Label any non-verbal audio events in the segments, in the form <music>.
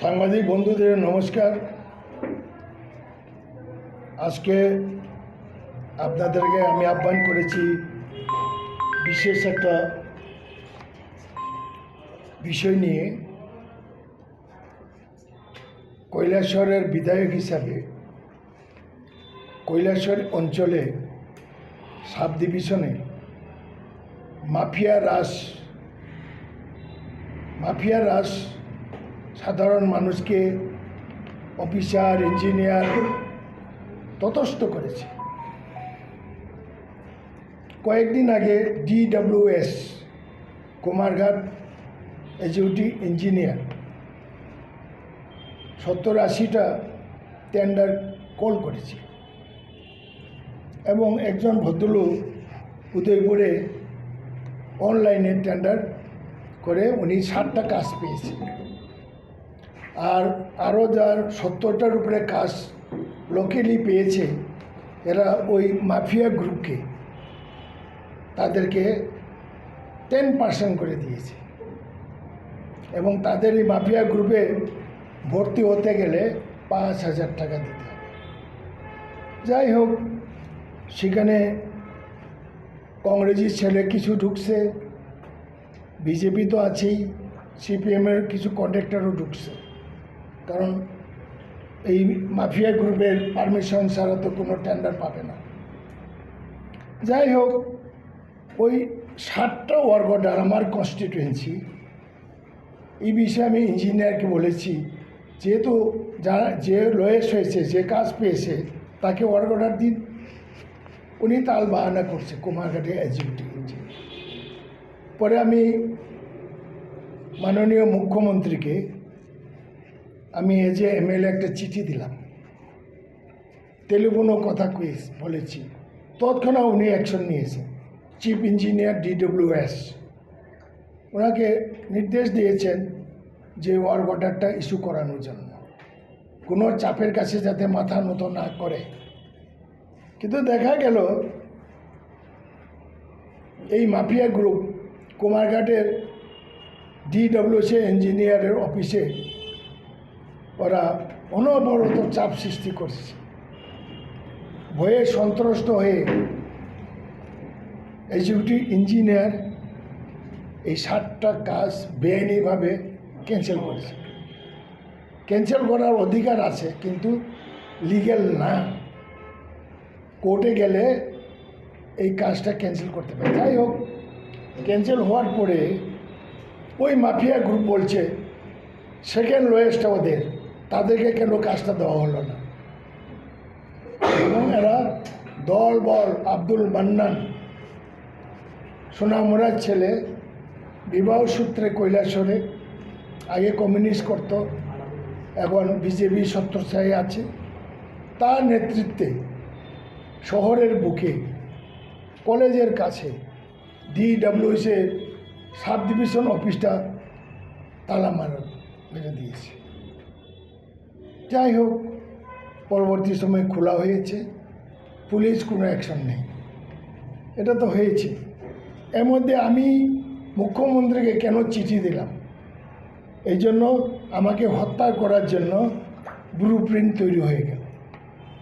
সাংবাদিক বন্ধুদের নমস্কার। আজকে আপনাদেরকে আমি আহ্বান করেছি বিশেষ একটা বিষয় নিয়ে। কৈলাসহরের বিধায়ক হিসাবে কৈলাসহর অঞ্চলে সাব ডিভিশনে মাফিয়া রাস মাফিয়া রাস সাধারণ মানুষকে অফিসার, ইঞ্জিনিয়ার ততস্থ করেছে। কয়েকদিন আগে ডিডব্লিউএস কুমারঘাট এজিউটি ইঞ্জিনিয়ার, সত্তর আশিটা টেন্ডার কল করেছে এবং একজন ভদ্রলোক উদয়পুরে অনলাইনে টেন্ডার করে, উনি ষাটটা কাজ পেয়েছে আর আরও যার সত্তরটার উপরে কাজ লোকেলি পেয়েছে, এরা ওই মাফিয়া গ্রুপকে তাদেরকে টেন পার্সেন্ট করে দিয়েছে। এবং তাদের এই মাফিয়া গ্রুপে ভর্তি হতে গেলে পাঁচ হাজার টাকা দিতে হবে। যাই হোক, সেখানে কংগ্রেসের ছেলে কিছু ঢুকছে, বিজেপি তো আছেই, সিপিএমের কিছু কন্ট্রাক্টরও ঢুকছে। কারণ এই মাফিয়া গ্রুপের পারমিশন ছাড়া তো কোনো টেন্ডার পাবে না। যাই হোক, ওই ষাটটা ওয়ার্ক অর্ডার আমার কনস্টিটুয়েন্সি এই বিষয়ে আমি ইঞ্জিনিয়ারকে বলেছি, যেহেতু যারা যে লয়েস হয়েছে, যে কাজ পেয়েছে, তাকে ওয়ার্ক অর্ডার দিন। উনি তাল বাহানা করছে, কুমারঘাটে এক্সিকিউটিভ ইঞ্জিনিয়ার পরে আমি মাননীয় মুখ্যমন্ত্রীকে আমি এজ এ এমএলএ একটা চিঠি দিলাম। টেলিফোনও কথা বলেছি। তৎক্ষণাৎ উনি অ্যাকশন নিয়েছেন চিফ ইঞ্জিনিয়ার ডিডব্লিউএস ওনাকে নির্দেশ দিয়েছেন যে ওয়ার্ক অর্ডারটা ইস্যু করানোর জন্য। কোনো চাপের কাছে যাতে মাথা নত না করে। কিন্তু দেখা গেল, এই মাফিয়া গ্রুপ কুমারঘাটের ডিডব্লিউসি ইঞ্জিনিয়ারের অফিসে ওরা অনবরত চাপ সৃষ্টি করছে। ভয়ে সন্ত্রস্ত হয়ে এক্সিকিউটিভ ইঞ্জিনিয়ার এই ষাটটা কাজ বেআইনিভাবে ক্যান্সেল করেছে। ক্যান্সেল করার অধিকার আছে, কিন্তু লিগেল না। কোর্টে গেলে এই কাজটা ক্যান্সেল করতে পারে। যাই হোক ক্যান্সেল হওয়ার পরে ওই মাফিয়া গ্রুপ বলছে সেকেন্ড লোয়েস্ট ওদের। তাদেরকে কেন কাজটা দেওয়া হলো না? এবং এরা দল বল আব্দুল মান্নান সোনামুরার ছেলে, বিবাহ সূত্রে কৈলাসরে, আগে কমিউনিস্ট করত, এখন বিজেপি সত্তরসাহী আছে। তার নেতৃত্বে শহরের বুকে, কলেজের কাছে ডিডব্লিউএসের সাব ডিভিশন অফিসটা তালা মারা, মেরে দিয়েছে। যাই হোক, পরবর্তী সময় খোলা হয়েছে। পুলিশ কোনো অ্যাকশন নেই। এটা তো হয়েছে। এর মধ্যে আমি মুখ্যমন্ত্রীকে কেন চিঠি দিলাম? এই জন্য আমাকে হত্যা করার জন্য ব্লু প্রিন্ট তৈরি হয়ে গেল।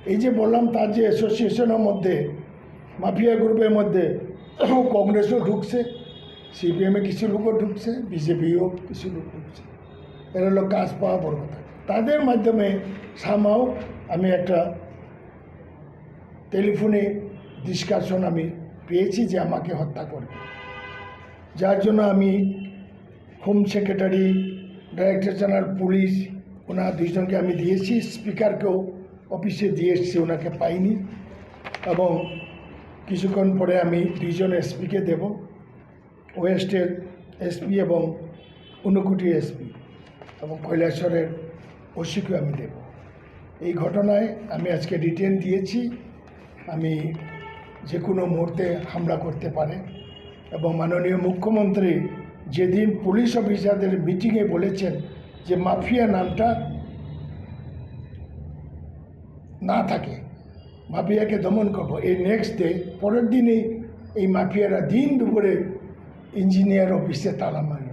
এই যে বললাম, তার যে অ্যাসোসিয়েশনের মধ্যে, মাফিয়া গ্রুপের মধ্যে <coughs> কংগ্রেসও ঢুকছে সিপিএমে কিছু লোকও ঢুকছে বিজেপিও কিছু লোক ঢুকছে। এরা হলো কাজ পাওয়া বড় কথা। তাদের মাধ্যমে সামাও আমি একটা টেলিফোনে ডিসকাশন আমি পেয়েছি যে আমাকে হত্যা করবে। যার জন্য আমি home secretary director general police ওনার দুইজনকে আমি দিয়েছি স্পিকারকেও অফিসে দিয়ে এসেছি, ওনাকে পাইনি। এবং কিছুক্ষণ পরে আমি দুইজন এসপিকে দেব ওয়েস্টের এসপি এবং ঊনকুটি এসপি এবং কৈলাসরের ওসিকেও আমি দেব। এই ঘটনায় আমি আজকে রিটেন দিয়েছি। আমি যে কোনো মুহূর্তে হামলা করতে পারে এবং মাননীয় মুখ্যমন্ত্রী যেদিন পুলিশ অফিসারদের মিটিংয়ে বলেছেন যে মাফিয়া নামটা না থাকে, মাফিয়াকে দমন করব। এই নেক্সট ডে পরের দিনই এই মাফিয়ারা দিন দুপুরে ইঞ্জিনিয়ার অফিসে তালা মারল।